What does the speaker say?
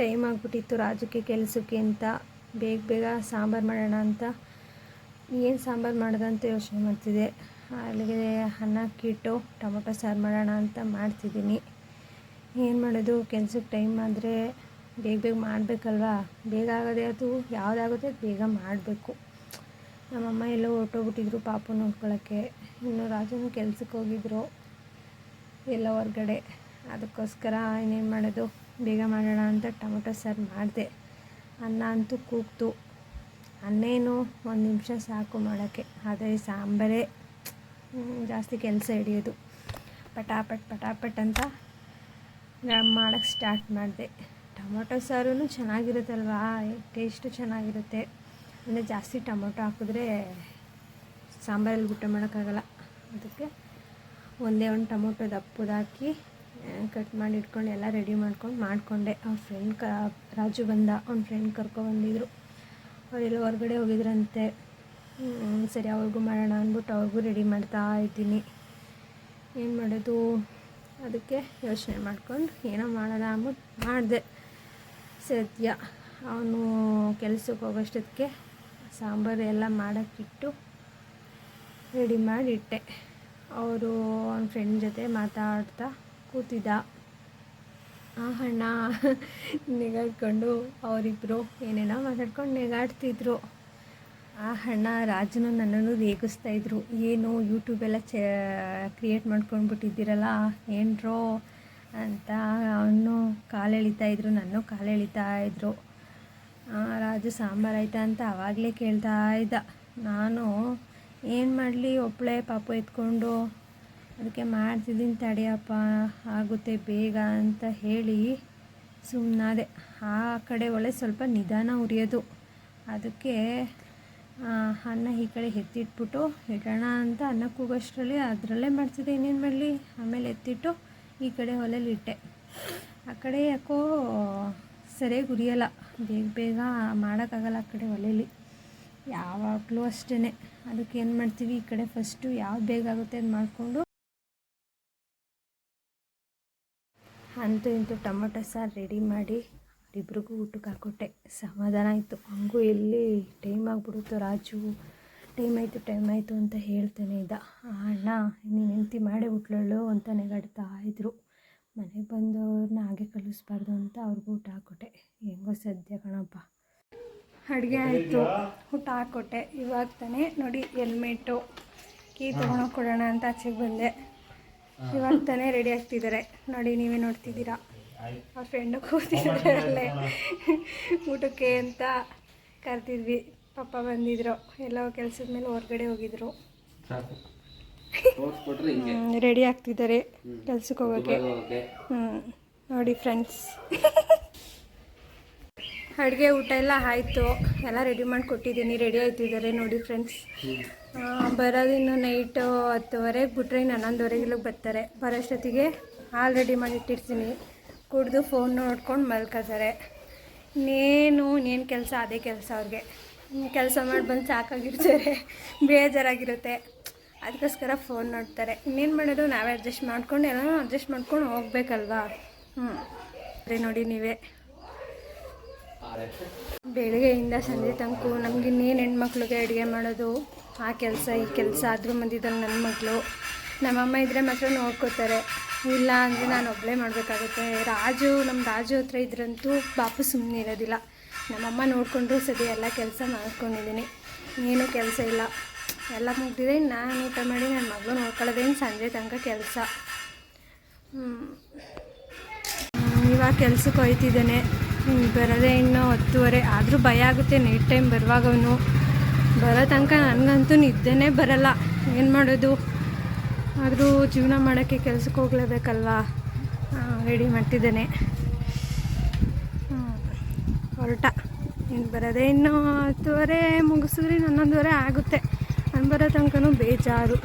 Time ಆಗಿಬಿಟ್ಟಿತ್ತು ರಾಜಕ್ಕೆ ಕೆಲಸಕ್ಕೆ ಅಂತ. ಬೇಗ ಬೇಗ ಸಾಂಬಾರು ಮಾಡೋಣ ಅಂತ. ಏನು ಸಾಂಬಾರು ಅಂತ ಯೋಚನೆ ಮಾಡ್ತಿದ್ದೆ. ಅಲ್ಲಿಗೆ ಅನ್ನಕ್ಕಿಟ್ಟು ಟೊಮೊಟೊ ಸಾರು ಮಾಡೋಣ ಅಂತ ಮಾಡ್ತಿದ್ದೀನಿ. ಏನು ಮಾಡೋದು? ಕೆಲ್ಸಕ್ಕೆ ಟೈಮ್ ಆದರೆ ಬೇಗ ಬೇಗ ಮಾಡಬೇಕಲ್ವಾ? ಬೇಗ ಆಗೋದೇ ಅದು ಯಾವುದಾಗುತ್ತೆ ಅದು ಬೇಗ ಮಾಡಬೇಕು. ನಮ್ಮಮ್ಮ ಎಲ್ಲೋ ಹೊರಟೋಗ್ಬಿಟ್ಟಿದ್ರು ಪಾಪ ನೋಡ್ಕೊಳ್ಳೋಕ್ಕೆ ಇನ್ನು ರಾಜನು ಕೆಲ್ಸಕ್ಕೆ ಹೋಗಿದ್ರು. ಎಲ್ಲ ಹೊರ್ಗಡೆ. ಅದಕ್ಕೋಸ್ಕರ ಇನ್ನೇನು ಮಾಡೋದು? ಬೇಗ ಮಾಡೋಣ ಅಂತ ಟೊಮೊಟೊ ಸಾರು ಮಾಡಿದೆ. ಅನ್ನ ಅಂತೂ ಕೂಗ್ತು. ಅನ್ನೇನು ಒಂದು ನಿಮಿಷ ಸಾಕು ಮಾಡೋಕ್ಕೆ ಆದರೆ ಸಾಂಬಾರೇ ಜಾಸ್ತಿ ಕೆಲಸ ಹಿಡಿಯೋದು. ಪಟಾಪಟ್ ಪಟಾಪಟ್ ಅಂತ ಮಾಡೋಕ್ಕೆ ಸ್ಟಾರ್ಟ್ ಮಾಡಿದೆ. ಟೊಮೊಟೊ ಸಾರು ಚೆನ್ನಾಗಿರುತ್ತಲ್ವಾ? ಟೇಸ್ಟು ಚೆನ್ನಾಗಿರುತ್ತೆ. ಅಂದರೆ ಜಾಸ್ತಿ ಟೊಮೊಟೊ ಹಾಕಿದ್ರೆ ಸಾಂಬಾರಲ್ಲಿ ಊಟ ಮಾಡೋಕ್ಕಾಗಲ್ಲ. ಅದಕ್ಕೆ ಒಂದೇ ಒಂದು ಟೊಮೊಟೊ ದಪ್ಪದು ಹಾಕಿ ಕಟ್ ಮಾಡಿ ಇಟ್ಕೊಂಡು ಎಲ್ಲ ರೆಡಿ ಮಾಡ್ಕೊಂಡು ಮಾಡಿಕೊಂಡೆ. ಅವ್ರ ಫ್ರೆಂಡ್ ಕ, ರಾಜು ಬಂದ, ಅವ್ನ ಫ್ರೆಂಡ್ ಕರ್ಕೊಬಂದಿದ್ರು ಅವರೆಲ್ಲ ಹೊರಗಡೆ ಹೋಗಿದ್ರಂತೆ. ಸರಿ, ಅವ್ರಿಗೂ ಮಾಡೋಣ ಅಂದ್ಬಿಟ್ಟು ಅವ್ರಿಗೂ ರೆಡಿ ಮಾಡ್ತಾ ಇದ್ದೀನಿ. ಏನು ಮಾಡೋದು? ಅದಕ್ಕೆ ಯೋಚನೆ ಮಾಡ್ಕೊಂಡು ಏನೋ ಮಾಡೋಣ ಅಂದ್ಬಿಟ್ಟು ಮಾಡಿದೆ. ಸದ್ಯ ಅವನು ಕೆಲಸಕ್ಕೆ ಹೋಗೋಷ್ಟೊತ್ತಿಗೆ ಸಾಂಬಾರು ಎಲ್ಲ ಮಾಡೋಕ್ಕಿಟ್ಟು ರೆಡಿ ಮಾಡಿಟ್ಟೆ. ಅವರು ಅವ್ನ ಫ್ರೆಂಡ್ ಜೊತೆ ಮಾತಾಡ್ತಾ ಕೂತಿದ್ದ. ಆ ಅಣ್ಣ ನೆಗಾಡ್ಕೊಂಡು ಅವರಿಬ್ಬರು ಏನೇನೋ ಮಾತಾಡ್ಕೊಂಡು ನೆಗಾಡ್ತಿದ್ರು. ಆ ಹಣ್ಣ ರಾಜನು ನನ್ನನ್ನು ರೇಗಿಸ್ತಾ ಇದ್ರು. ಏನು ಯೂಟ್ಯೂಬೆಲ್ಲ ಚ ಕ್ರಿಯೇಟ್ ಮಾಡ್ಕೊಂಡ್ಬಿಟ್ಟಿದ್ದೀರಲ್ಲ, ಏನ್ರೋ ಅಂತ ಅವನು ಕಾಲು ಎಳಿತಾ ಇದ್ರು, ನನ್ನ ಕಾಲು ಎಳಿತಾ ಇದ್ರು. ರಾಜು ಸಾಂಬಾರು ಆಯ್ತಾ ಅಂತ ಆವಾಗಲೇ ಕೇಳ್ತಾ ಇದ್ದ. ನಾನು, ಏನು ಮಾಡಲಿ ಒಬ್ಬಳೆ ಪಾಪ ಎತ್ಕೊಂಡು ಅದಕ್ಕೆ ಮಾಡ್ತಿದ್ದೀನಿ ತಡೆಯಪ್ಪ ಆಗುತ್ತೆ ಬೇಗ ಅಂತ ಹೇಳಿ ಸುಮ್ಮನಾದೆ ಆ ಕಡೆ ಒಳ್ಳೆ ಸ್ವಲ್ಪ ನಿಧಾನ ಉರಿಯೋದು. ಅದಕ್ಕೆ ಅನ್ನ ಈ ಕಡೆ ಎತ್ತಿಟ್ಬಿಟ್ಟು ಇಡೋಣ ಅಂತ ಅನ್ನ ಕೂಗೋಷ್ಟರಲ್ಲಿ ಅದರಲ್ಲೇ ಮಾಡ್ತಿದ್ದೆ ಇನ್ನೇನು ಮಾಡಲಿ. ಆಮೇಲೆ ಎತ್ತಿಟ್ಟು ಈ ಕಡೆ ಒಲೆಯಲ್ಲಿ ಇಟ್ಟೆ. ಆ ಕಡೆ ಯಾಕೋ ಸರಿಯಾಗಿ ಉರಿಯೋಲ್ಲ. ಬೇಗ ಬೇಗ ಮಾಡೋಕ್ಕಾಗಲ್ಲ ಆ ಕಡೆ ಒಲೆಯಲ್ಲಿ ಯಾವಾಗಲೂ ಅಷ್ಟೇ ಅದಕ್ಕೆ ಏನು ಮಾಡ್ತೀವಿ, ಈ ಕಡೆ ಫಸ್ಟು ಯಾವ್ದು ಬೇಗ ಆಗುತ್ತೆ ಅದು ಮಾಡಿಕೊಂಡು ಅಂತೂ ಇಂತೂ ಟೊಮೊಟೊ ಸಾರು ರೆಡಿ ಮಾಡಿ ಇಬ್ಬರಿಗೂ ಊಟಕ್ಕೆ ಹಾಕೊಟ್ಟೆ. ಸಮಾಧಾನ ಆಯಿತು. ಹಂಗೂ ಎಲ್ಲಿ ಟೈಮ್ ಆಗಿಬಿಡುತ್ತೋ ರಾಜು. ಟೈಮ್ ಆಯಿತು ಟೈಮ್ ಆಯಿತು ಅಂತ ಹೇಳ್ತಾನೆ ಇದ್ದ. ಅಣ್ಣ ನೀನು ಹೆಂಡತಿ ಮಾಡೇ ಹುಟ್ಲಳು ಅಂತ ನೆಗಾಡ್ತಾ ಇದ್ರು. ಮನೆಗೆ ಬಂದವ್ರನ್ನ ಹಾಗೆ ಕಲಿಸ್ಬಾರ್ದು ಅಂತ ಅವ್ರಿಗೂ ಊಟ ಹಾಕ್ಕೊಟ್ಟೆ ಹೆಂಗೋ ಸದ್ಯ ಕಣಪ್ಪ. ಅಡುಗೆ ಆಯಿತು. ಊಟ ಹಾಕ್ಕೊಟ್ಟೆ ಇವಾಗ ತಾನೇ ನೋಡಿ ಹೆಲ್ಮೆಟ್ಟು ಕೀ ತೊಗೊಂಡೋಗಿ ಕೊಡೋಣ ಅಂತ ಆಚೆಗೆ ಬಂದೆ. ಇವಾಗ ತಾನೇ ರೆಡಿ ಆಗ್ತಿದ್ದಾರೆ. ನೋಡಿ ನೀವೇ ನೋಡ್ತಿದ್ದೀರಾ? ಅವ್ರ ಫ್ರೆಂಡು ಕೂತಿದ್ದಾರೆ ಅಲ್ಲೇ ಊಟಕ್ಕೆ ಅಂತ ಕರೆದಿದ್ವಿ. ಪಪ್ಪ ಬಂದಿದ್ರು. ಎಲ್ಲೋ ಕೆಲಸದ ಮೇಲೆ ಹೊರಗಡೆ ಹೋಗಿದ್ರು. ರೆಡಿ ಆಗ್ತಿದ್ದಾರೆ ಕೆಲ್ಸಕ್ಕೆ ಹೋಗೋಕ್ಕೆ ಹ್ಞೂ ನೋಡಿ ಫ್ರೆಂಡ್ಸ್ ಅಡುಗೆ ಊಟ ಎಲ್ಲ ಆಯಿತು. ಎಲ್ಲ ರೆಡಿ ಮಾಡಿ ಕೊಟ್ಟಿದ್ದೀನಿ. ರೆಡಿ ಆಯ್ತಿದ್ದಾರೆ ನೋಡಿ ಫ್ರೆಂಡ್ಸ್ ಬರೋದಿನ್ನು ನೈಟು ಹತ್ತುವರೆಗೆ ಬಿಟ್ರೆ ಇನ್ನು ಹನ್ನೊಂದುವರೆಗೆ ಬರ್ತಾರೆ. ಬರೋಷ್ಟೊತ್ತಿಗೆ ಹಾಲು ರೆಡಿ ಮಾಡಿ ಇಟ್ಟಿರ್ತೀನಿ. ಕುಡಿದು ಫೋನ್ ನೋಡ್ಕೊಂಡು ಮಲ್ಕೋತಾರೆ. ಇನ್ನೇನು ಇನ್ನೇನು ಕೆಲಸ? ಅದೇ ಕೆಲಸ ಅವ್ರಿಗೆ. ಕೆಲಸ ಮಾಡಿ ಬಂದು ಸಾಕಾಗಿರ್ತಾರೆ. ಬೇಜಾರಾಗಿರುತ್ತೆ. ಅದಕ್ಕೋಸ್ಕರ ಫೋನ್ ನೋಡ್ತಾರೆ. ಇನ್ನೇನು ಮಾಡೋದು? ನಾವೇ ಅಡ್ಜಸ್ಟ್ ಮಾಡ್ಕೊಂಡು, ಎಲ್ಲಾನು ಅಡ್ಜಸ್ಟ್ ಮಾಡ್ಕೊಂಡು ಹೋಗ್ಬೇಕಲ್ವಾ? ಹ್ಞೂ ಅದೇ ನೋಡಿ ನೀವೇ. ಬೆಳಗ್ಗೆಯಿಂದ ಸಂಜೆ ತನಕ ನಮ್ಗೆ ಇನ್ನೇನು ಹೆಣ್ಮಕ್ಳಿಗೆ ಅಡುಗೆ ಮಾಡೋದು, ಆ ಕೆಲಸ, ಈ ಕೆಲಸ ಅದ್ರ ಮಧ್ಯದಲ್ಲಿ ನನ್ನ ಮಕ್ಕಳು ನಮ್ಮಮ್ಮ ಇದ್ದರೆ ಮಾತ್ರ ನೋಡ್ಕೋತಾರೆ. ಇಲ್ಲ ಅಂದರೆ ನಾನು ಒಬ್ಬಳೇ ಮಾಡಬೇಕಾಗುತ್ತೆ. ರಾಜು ನಮ್ಮ ರಾಜು ಹತ್ರ ಇದ್ರಂತೂ ಬಾಪು ಸುಮ್ಮನೆ ಇರೋದಿಲ್ಲ. ನಮ್ಮಮ್ಮ ನೋಡಿಕೊಂಡ್ರು ಸದಿ ಎಲ್ಲ ಕೆಲಸ ಮಾಡ್ಕೊಂಡಿದ್ದೀನಿ ಏನೂ ಕೆಲಸ ಇಲ್ಲ. ಎಲ್ಲ ಮುಗ್ದಿದೆ, ನಾನು ಊಟ ಮಾಡಿ ನನ್ನ ಮಗಳು ನೋಡ್ಕೊಳ್ಳೋದೇನು ಸಂಜೆ ತನಕ ಕೆಲಸ. ಇವಾಗ ಕೆಲ್ಸಕ್ಕೆ ಹೋಯ್ತಿದ್ದೇನೆ. ಬರೋದೇ ಇನ್ನೂ ಹತ್ತುವರೆ. ಆದರೂ ಭಯ ಆಗುತ್ತೆ ನೈಟ್ ಟೈಮ್ ಬರುವಾಗ ಅವನು ಬರೋ ತನಕ ನನಗಂತೂ ನಿದ್ದೆನೇ ಬರಲ್ಲ. ಏನು ಮಾಡೋದು? ಆದರೂ ಜೀವನ ಮಾಡೋಕ್ಕೆ ಕೆಲಸಕ್ಕೆ ಹೋಗ್ಲೇಬೇಕಲ್ವಾ? ರೆಡಿ ಮಾಡ್ತಿದ್ದೇನೆ. ಹೊರಟ. ಇನ್ನು ಬರೋದೇ ಇನ್ನೂ ಹತ್ತುವರೆ ಮುಗಿಸಿದ್ರೆ ಹನ್ನೊಂದುವರೆ ಆಗುತ್ತೆ. ನಾನು ಬರೋ ತನಕನೂ ಬೇಜಾರು.